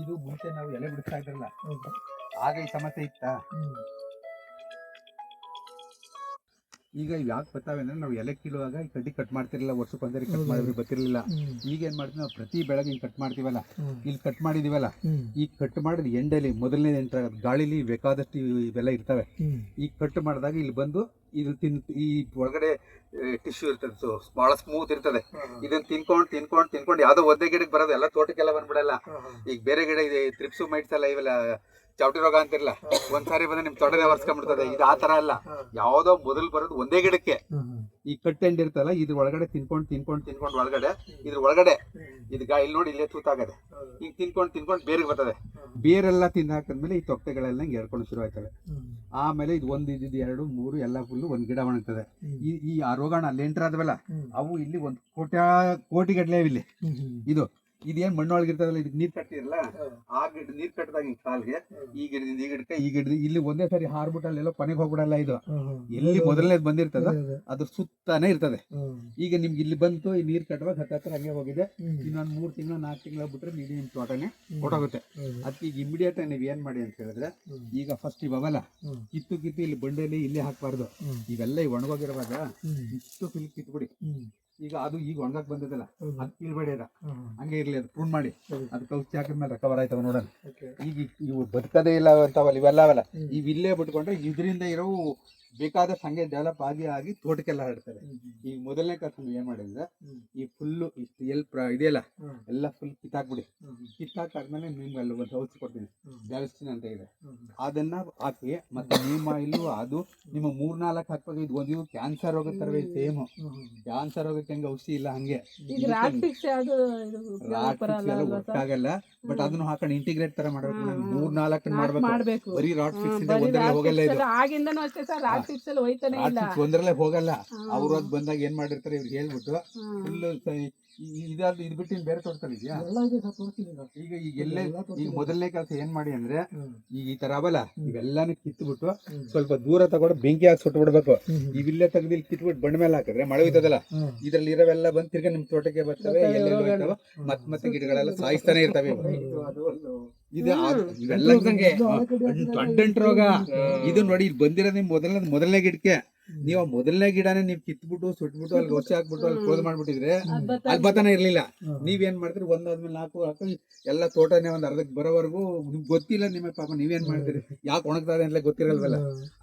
ಇದು ಮುಂಚೆ ನಾವು ಎಲೆ ಬಿಡಿಸ್ತಾ ಇದ್ರಲ್ಲ. ಆಗ ಈ ಸಮಸ್ಯೆ ಇತ್ತಾ? ಈಗ ಇವ್ ಯಾಕೆ ಬರ್ತಾವೆ ಅಂದ್ರೆ ನಾವು ಎಲೆ ಕೀಳುವಾಗ ಈ ಕಡ್ಡಿ ಕಟ್ ಮಾಡ್ತಿರ್ಲಿಲ್ಲ ವರ್ಷಕ್ಕೊಂದ್ಸರಿ ಕಟ್ ಮಾಡಿದ್ರೆ ಬರ್ತಿರ್ಲಿಲ್ಲ. ಈಗ ಏನ್ ಮಾಡ್ತೀವಿ ನಾವು ಪ್ರತಿ ಬೆಳಗ್ಗೆ ಹಿಂಗ್ ಕಟ್ ಮಾಡ್ತೀವಲ್ಲ ಇಲ್ಲಿ ಕಟ್ ಮಾಡಿದೀವಲ್ಲ ಈ ಕಟ್ ಮಾಡಿದ ಎಂಡಲ್ಲಿ ಮೊದಲನೇ ಎಂಟ್ರ ಗಾಳಿಲಿ ಬೇಕಾದಷ್ಟು ಇವ್- ಇವೆಲ್ಲ ಇರ್ತವೆ. ಈ ಕಟ್ ಮಾಡಿದಾಗ ಇಲ್ಲಿ ಬಂದು ಇದು ತಿನ್ ಈ ಒಳಗಡೆ ಟಿಶ್ಯೂ ಇರ್ತದೆ ಸೊ ಬಹಳ ಸ್ಮೂತ್ ಇರ್ತದೆ. ಇದನ್ನ ತಿನ್ಕೊಂಡು ತಿನ್ಕೊಂಡು ತಿನ್ಕೊಂಡು ಯಾವ್ದೋ ಒಂದೇ ಗಿಡಕ್ಕೆ ಬರೋದು ಎಲ್ಲ ತೋಟಕ್ಕೆಲ್ಲ ಬಂದ್ಬಿಡಲ್ಲ. ಈಗ ಬೇರೆ ಗಿಡ ಇದೆ ತ್ರಿಪ್ಸು ಮೈಟ್ಸ್ ಎಲ್ಲ ಇವೆಲ್ಲ ಚೌಟಿ ರೋಗ ಅಂತಿರಲ್ಲ ಒಂದ್ಸಾರಿ ಬಂದ್ರೆ ನಿಮ್ ತೋಟನೇ ಒರ್ಸ್ಕೊಂಡ್ಬಿಡ್ತದೆ. ಇದು ಆ ತರ ಅಲ್ಲ. ಯಾವ್ದೋ ಮೊದಲು ಬರೋದು ಒಂದೇ ಗಿಡಕ್ಕೆ. ಈ ಕಟ್ಟೆ ಇರ್ತಲ್ಲ ಇದ್ರ ಒಳಗಡೆ ತಿನ್ಕೊಂಡ್ ತಿನ್ಕೊಂಡ್ ತಿನ್ಕೊಂಡ್ ಒಳಗಡೆ ಇದ್ರ ಒಳಗಡೆ. ಇದು ಗಾ ಇಲ್ಲಿ ನೋಡಿ ಇಲ್ಲೇ ತೂತಾಗದೆ. ಈಗ ತಿನ್ಕೊಂಡ್ ತಿನ್ಕೊಂಡ್ ಬೇರೆ ಬರ್ತದೆ. ಬೇರೆಲ್ಲ ತಿಂದ ಹಾಕಿದ್ಮೇಲೆ ಈ ತೊಟ್ಟೆಗಳೆಲ್ಲ ಹಿಂಗೆ ಎರ್ಕೊಂಡು ಶುರು ಆಯ್ತವೆ. ಆಮೇಲೆ ಇದು ಒಂದ್ ಇದ್ದಿದ್ದು ಎರಡು ಮೂರು ಎಲ್ಲ ಫುಲ್ಲು ಒಂದ್ ಗಿಡ ಒಣಗ್ತದೆ. ಈ ಈ ಆ ರೋಗಾಣ ಅಲ್ಲಿ ಎಂಟರ್ ಆದವಲ್ಲ ಅವು ಇಲ್ಲಿ ಒಂದು ಕೋಟ್ಯಾ ಕೋಟಿ ಗಟ್ಲೆ ಇಲ್ಲಿ. ಇದು ಇದೇನ್ ಮಣ್ಣೊಳಗಿರ್ತದಲ್ಲ ಇದಕ್ಕೆ ನೀರ್ ಕಟ್ಟಿರಲ್ಲ ಆ ಗಿಡ ನೀರ್ ಕಟ್ಟದಾಗ ಈ ಕಾಲ್ಗೆ ಈ ಗಿಡದಿಂದ ಈ ಗಿಡಕ್ಕೆ ಈ ಗಿಡದ ಇಲ್ಲಿ ಒಂದೇ ಸರಿ ಹಾರ್ಬಿಟ್ಟು ಅಲ್ಲೆಲ್ಲ ಕೊನೆಗೆ ಹೋಗ್ಬಿಡಲ್ಲ ಇದು. ಎಲ್ಲಿ ಮೊದಲನೇದು ಬಂದಿರ್ತದ ಅದ್ರ ಸುತ್ತಾನೆ ಇರ್ತದೆ. ಈಗ ನಿಮ್ಗೆ ಇಲ್ಲಿ ಬಂತು ಈ ನೀರ್ ಕಟ್ಟುವಾಗ ಹತ್ತ ಹತ್ರ ಹಂಗೆ ಹೋಗಿದೆ. ಇನ್ನೊಂದ್ ಮೂರ್ ತಿಂಗಳ ನಾಲ್ಕು ತಿಂಗಳ ಬಿಟ್ರೆ ನೀಡಿ ನಿಮ್ ತೋಟನೆ ಹೊಟ್ಟೋಗುತ್ತೆ ಅದಕ್ಕೆ ಈಗ ಇಮಿಡಿಯೇಟ್ ನೀವ್ ಏನ್ ಮಾಡಿ ಅಂತ ಹೇಳಿದ್ರೆ ಈಗ ಫಸ್ಟ್ ಇವಲ್ಲ ಕಿತ್ತು ಕಿತ್ತು ಇಲ್ಲಿ ಬಂಡೆಯಲ್ಲಿ ಇಲ್ಲೇ ಹಾಕ್ಬಾರ್ದು. ಇವೆಲ್ಲ ಈ ಒಣಗೋಗಿರುವಾಗ ಇಷ್ಟು ಫಿಲ್ ಕಿತ್ಬಿಡಿ. ಈಗ ಅದು ಈಗ ಒಣಗಕ್ ಬಂದದಲ್ಲ ಅದ್ ಕೀಳ್ಬೇಡಿ ಅದ ಹಂಗೆ ಇರ್ಲಿ ಅದು ಪ್ರೂನ್ ಮಾಡಿ ಅದಕ್ಕೆ ಕೌಚಿ ಹಾಕಿದ್ಮೇಲೆ ರಿಕವರ್ ಆಯ್ತವ ನೋಡೋಣ. ಈಗ ಇವು ಬದುಕದೇ ಇಲ್ಲ ಅಂತಾವಲ್ಲ ಇವೆಲ್ಲ ಅವಲ್ಲ. ಇವ್ ಇಲ್ಲೇ ಬಿಟ್ಕೊಂಡ್ರೆ ಇದರಿಂದ ಇರೋ ಬೇಕಾದಷ್ಟು ಹಂಗೆ ಡೆವಲಪ್ ಆಗಿ ಆಗಿ ತೋಟಕ್ಕೆಲ್ಲ ಹರಡ್ತಾರೆ ಈ ಮೊದಲನೇ ಕಸ ಏನ್ ಮಾಡಿದ್ರೆ ಈ ಫುಲ್ಲು ಇಷ್ಟು ಎಲ್ ಪ್ರ ಇದೆಯಲ್ಲ ಎಲ್ಲ ಫುಲ್ ಕಿತ್ತಾಕ್ಬಿಡಿ ಕಿತ್ತಾಕಾದ್ಮೇಲೆ ನಿಮ್ಗೆ ಅಲ್ಲಿ ಒಂದು ಔಷಧಿ ಕೊಡ್ತೀನಿ. ಬ್ಯಾವಿಸ್ಟಿನ್ ಅಂತ ಇದೆ. ಅದನ್ನ ಹಾಕಿ ಮತ್ತೆ ನಿಮ್ಮ ಇಲ್ಲೂ ಅದು ನಿಮ್ಮ ಮೂರ್ನಾಲ್ಕು ಹಾಕ್ಬೇಕು. ಇದು ಒಂದು ಕ್ಯಾನ್ಸರ್ ರೋಗ ತರವೇ ಸೇಮ್ ಕ್ಯಾನ್ಸರ್ ರೋಗಕ್ಕೆ ಹೆಂಗೆ ಔಷಧಿ ಇಲ್ಲ ಹಂಗೆ. ಗೊತ್ತಾಗಲ್ಲ ಬಟ್ ಅದನ್ನು ಹಾಕೊಂಡು ಇಂಟಿಗ್ರೇಟ್ ತರ ಮಾಡ್ಬೇಕು. ಹ್ಮ್, ನಾನು ಹ್ಮ್. ಮೂರ್ ನಾಲ್ಕು ರಾಟ್ ಮಾಡ್ಬೇಕು. ಬರೀ ರಾಟ್ ಫಿಕ್ಸ್ ಇಂದ ಹೋಗಲ್ಲ ಇದು. ಆಗಿಂದನೂ ಅಷ್ಟೇ ಸರ್. ರಾಟ್ ಫಿಕ್ಸ್ ಅಲ್ಲಿ ಹೋಯ್ತಾನೆ ಇಲ್ಲ. ಹೋಗಲ್ಲ. ಅವ್ರ ಬಂದಾಗ ಏನ್ ಮಾಡಿರ್ತಾರೆ ಇವ್ರಿಗೆ ಹೇಳ್ಬಿಟ್ಟು. ಫುಲ್ ಇದಾದ್ರು ಇದು ಬಿಟ್ಟು ಇನ್ ಬೇರೆ ತೋಟದಲ್ಲಿ ಇದೆಯಾ? ಈಗ ಈಗ ಎಲ್ಲೇ ಈಗ ಮೊದಲನೇ ಕೆಲಸ ಏನ್ ಮಾಡಿ ಅಂದ್ರೆ ಈಗ ಈ ತರ ಅವಲ್ಲ ಇವೆಲ್ಲಾನು ಕಿತ್ಬಿಟ್ಟು ಸ್ವಲ್ಪ ದೂರ ತಗೊಂಡು ಬೆಂಕಿ ಹಾಕಿ ಸುಟ್ಟು ಬಿಡ್ಬೇಕು. ಇವಿಲ್ಲೇ ತೆಗ್ದು ಇಲ್ಲಿ ಕಿತ್ಬಿಟ್ಟು ಬಣ್ಣ ಮೇಲೆ ಹಾಕಿದ್ರೆ ಮಳೆ ಹೋಯ್ತದಲ್ಲ. ಇದ್ರಲ್ಲಿ ಇರೋವೆಲ್ಲ ಬಂದ್ ತಿರ್ಗಾ ನಿಮ್ ತೋಟಕ್ಕೆ ಬರ್ತವೆ ಎಲ್ಲೆಲ್ಲಿ. ಮತ್ ಮತ್ತೆ ಗಿಡಗಳೆಲ್ಲ ಸಾಯಿಸ್ತಾನೆ ಇರ್ತವೆ. ಇದು ಅಂಟಂಟ್ ರೋಗ. ಇದು ನೋಡಿ ಇಲ್ಲಿ ಬಂದಿರೋದು ನಿಮ್ ಮೊದಲನೇ ಮೊದಲನೇ ಗಿಡಕ್ಕೆ. ನೀವು ಮೊದಲನೇ ಗಿಡನೇ ನೀವು ಕಿತ್ಬಿಟ್ಟು ಸುಟ್ಬಿಟ್ಟು ಅಲ್ಲಿ ಗೊಚ್ಚಿ ಹಾಕ್ಬಿಟ್ಟು ಅಲ್ಲಿ ಕ್ಲೋಸ್ ಮಾಡ್ಬಿಟ್ಟಿದ್ರೆ ಅಲ್ಲಿ ಬತಾನೆ ಇರ್ಲಿಲ್ಲ. ನೀವೇನ್ ಮಾಡ್ತೀರಿ? ಒಂದಾದ್ಮೇಲೆ ನಾಲ್ಕು ಹಾಕಿ ಎಲ್ಲ ತೋಟನೇ ಒಂದ್ ಅರ್ಧಕ್ಕೆ ಬರೋವರೆಗೂ ನಿಮ್ಗೆ ಗೊತ್ತಿಲ್ಲ ನಿಮ್ಮ ಪಾಪ ನೀವೇನ್ ಮಾಡ್ತೀರಿ? ಯಾಕೆ ಒಣಗ್ತದೆ ಅಂತ ಗೊತ್ತಿರಲ್ವಲ್ಲ.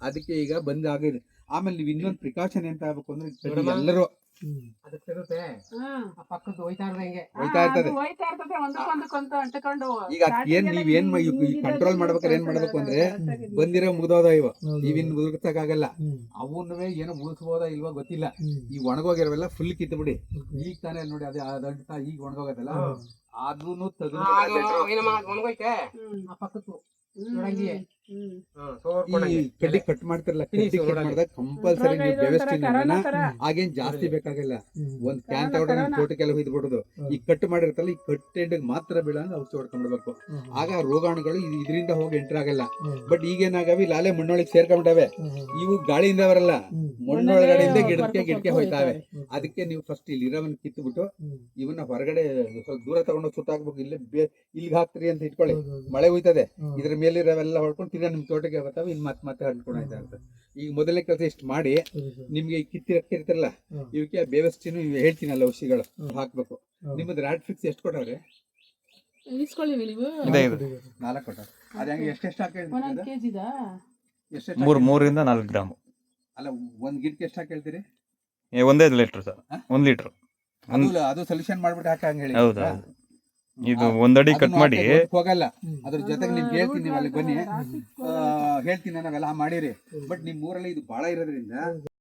ಅದಕ್ಕೆ ಈಗ ಬಂದ್ ಆಗಿದೆ. ಆಮೇಲೆ ನೀವು ಇನ್ನೊಂದು ಪ್ರಿಕಾಷನ್ ಎಂತ ಆಗ್ಬೇಕು ಅಂದ್ರೆ ಎಲ್ಲರೂ ಅದಕ್ಕೆ ಸಿಗುತ್ತೆ ಆ ಪಕ್ಕದ ಹೋಯ್ತಾ ಇರ್ದಂಗೆ ಹೋಯ್ತಾ ಇರ್ತದೆ ಹೋಯ್ತಾ ಇರ್ತದೆ ಒಂದಕ್ಕೊಂದಕ್ಕೊಂದು ಅಂಟಕೊಂಡು ಈಗ ಏನ್ ನೀವ್ ಏನ್ ಕಂಟ್ರೋಲ್ ಮಾಡ್ಬೇಕಾದ್ರೆ ಏನ್ ಮಾಡ್ಬೇಕು ಅಂದ್ರೆ ಬಂದಿರೋ ಮುಗ್ದೋದ ಇವ. ಇವಿನ್ ಮುದುಕ್ತಕ್ಕಾಗಲ್ಲ ಅವನ್ನವೇ ಏನೋ ಮುಗಿಸ್ಬೋದ ಇಲ್ವಾ ಗೊತ್ತಿಲ್ಲ. ಈ ಒಣಗೋಗಿರವೆಲ್ಲ ಫುಲ್ ಕಿತ್ಬಿಡಿ ಈಗ ತಾನೇ ನೋಡಿ ಅದೇ ಅದಂಟ ಈಗ ಒಣಗೋಗತ್ತಲ್ಲ. ಅದನ್ನು ತೆಗೆದು ಒಣಗೋಯ್ತೆ? ಹ್ಮ್. ಆ ಪಕ್ಕದ್ದು ಹ್ಮ್. ನೋಡಂಗಿಯೇ. ಈ. ಕಡ್ಡಿ ಕಟ್ ಮಾಡ್ತಿರಲ್ಲ ಕಡ್ಡಿ Finish ಕಟ್ ಮಾಡಿದಾಗ ಕಂಪಲ್ಸರಿ ನೀವು ಕರೋನಾ ಆಗೇನ್ ಜಾಸ್ತಿ ಬೇಕಾಗಿಲ್ಲ. ಒಂದ್ ಕ್ಯಾನ್ ತಗೊಂಡ್ರೆ. ತೋಟಕ್ಕೆಲ್ಲ ಹೊಯ್ದ್ಬಿಡುದು. ಈ ಕಟ್ ಮಾಡಿರ್ತಲ್ಲ ಈ ಕಟ್ ಎಂಡ್ ಮಾತ್ರ ಬೀಳ ಅಂದ್ರೆ ಔಷಧಿ ಹೊಡ್ಕೊಂಡ್ಬಿಡ್ಬೇಕು. ಆಗ ರೋಗಾಣುಗಳು ಇದ್- ಇದರಿಂದ ಹೋಗಿ ಎಂಟರ್ ಆಗಲ್ಲ. ಬಟ್ ಈಗೇನಾಗವಿ ಲಾಲೆ ಅಲೆ ಮಣ್ಣೊಳಗೆ ಸೇರ್ಕೊಂಡ್ಬಿಟ್ಟವೆ ಇವು ಗಾಳಿಯಿಂದ ಬರಲ್ಲ ಮಣ್ಣೊಳಗಡೆಯಿಂದ ಗಿಡಕ್ಕೆ ಗಿಡಕ್ಕೆ ಹೋಯ್ತಾವೆ. ಅದಕ್ಕೆ ನೀವು ಫಸ್ಟ್ ಇಲ್ಲಿ ಇರೋವನ್ನ ಕಿತ್ಬಿಟ್ಟು ಇವನ್ನ ಹೊರಗಡೆ ಸ್ವಲ್ಪ ದೂರ ತಗೊಂಡು ಸುತ್ತಾಕ್ಬೇಕು. ಇಲ್ಲೇ ಬೇ- ಇಲ್ಲಿಗೆ ಹಾಕ್ತೀರಿ ಅಂತ ಇಟ್ಕೊಳ್ಳಿ. ಮಳೆ ಹೋಯ್ತದೆ. ಇದ್ರ ಮೇಲಿರೋವೆಲ್ಲ ಹೊಡ್ಕೊಂಡು ತಿರ್ಗಾ ನಿಮ್ ತೋಟಕ್ಕೆ ಬರ್ತಾವೆ ಇನ್ ಮತ್ತೆ ಮತ್ತೆ ಹರ್ಕೊಂಡು ಆಯ್ತಾ ಅಂತ ಈಗ ಮೊದಲನೇ ಕೆಲಸ ಇಷ್ಟು ಮಾಡಿ ನಿಮ್ಗೆ ಈ ಕಿತ್ತಿ ಹಾಕಿರ್ತಾರಲ್ಲ ಇವಕ್ಕೆ ಬೇವಸ್ಟಿನ ಹೇಳ್ತೀನಿ ಅಲ್ಲ ಔಷಧಿಗಳು ಹಾಕ್ಬೇಕು. ನಿಮ್ಮದು ರ್ಯಾಟ್ ಫಿಕ್ಸ್ ಎಷ್ಟು ಕೊಟ್ಟವ್ರೆ? ನಾಲ್ಕು ಕೊಟ್ಟವ್ರೆ. ಅದ ಹೆಂಗೆ ಎಷ್ಟೆಷ್ಟು ಹಾಕಿ ಮೂರು ಮೂರಿಂದ ನಾಲ್ಕು ಗ್ರಾಮ್. ಅಲ್ಲ ಒಂದ್ ಗಿಡಕ್ಕೆ ಎಷ್ಟು ಹಾಕಿ ಹೇಳ್ತೀರಿ ಏ, ಒಂದೇ ಲೀಟರ್ ಸರ್? ಒಂದ್ ಲೀಟರ್. ಅದು ಅದು ಸೊಲ್ಯೂಷನ್ ಮಾಡ್ಬಿಟ್ಟು ಹಾಕಿ ಹಂಗ ಹೇಳಿ ಹೌದು. ಇದು ಒಂದಡಿ ಕಟ್ ಮಾಡಿ. ಹೋಗಲ್ಲ. ಅದ್ರ ಜೊತೆಗೆ ನಿಮ್ಗೆ ಹೇಳ್ತೀನಿ ನೀವು ಅಲ್ಲಿ ಬನ್ನಿ. ಆ, ಹೇಳ್ತೀನಿ ನಾವೆಲ್ಲ ಮಾಡಿರಿ. ಬಟ್ ನಿಮ್ ಊರಲ್ಲಿ ಇದು ಬಹಳ ಇರೋದ್ರಿಂದ